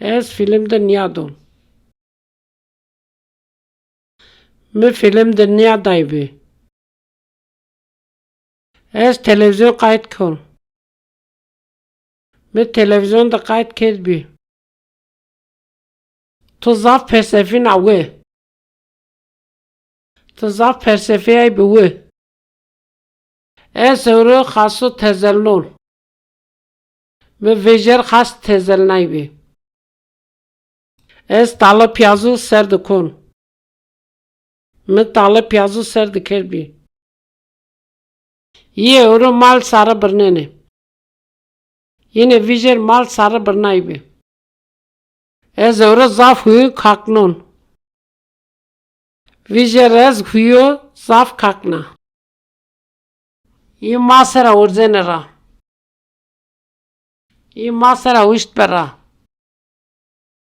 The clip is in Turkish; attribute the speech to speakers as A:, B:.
A: Ez filmde niyadon. Mi filmde niyadaybi. Ez televizyon kayıt kol. Mi televizyonda kayıt kelbi. Tu zaf persefin awe. Tu zaf persefiyay bi we. Ez evre khasu tezellul. Mi vejer khas tezelnay bi. Ez tala piyazu ser dikun. Mi tala piyazu ser diker bi. Ye evre mal sarı birnene. Yine vijer mal sarı birnay bi. Ez evre zaf huyu kaknun. Vijer ez huyu zaf kakna. Ye masera urzenera. Ye masera wisht pera.